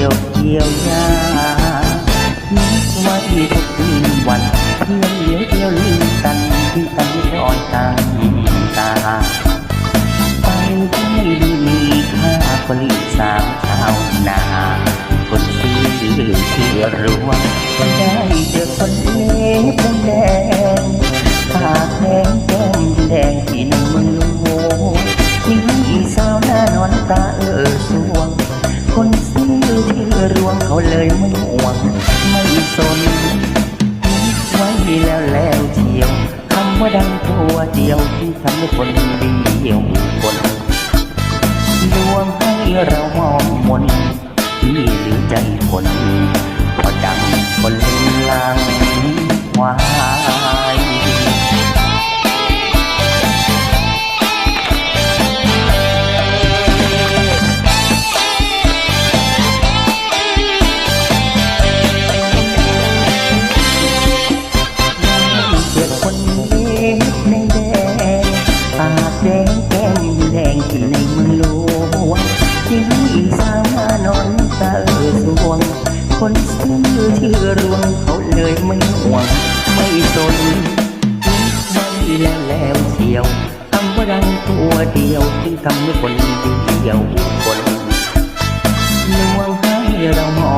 ที่ยวเที่ยวยานึกว่าที่ทุกคืนวันเพื่อนเลี้ยวเที่ยวลืมกันที่กันที่อ่อนตั้งตาไปที่ดูมีค่าผลิตสาวชาวนาคนซื้อเชื่อรู้ว่า รวงเขาเลยไม่ห่วงไม่สนไว้แล้วแล้วเที่ยวคำว่าดังตัวเดียวที่ทำให้คนเดียวคนดวงให้เรามองมนที่หรือใจคนพอดังคนเล ที่ในมืองลวงที่ให้สานมานอนตาเออสวง คนซื่อที่รวงเขาเลยไม่ห่วง ไม่สนไม่แล้วแล้วเที่ยวทำว่ารังตัวเดียวที่ทำให้คนเดียวคนนวงให้เรามอง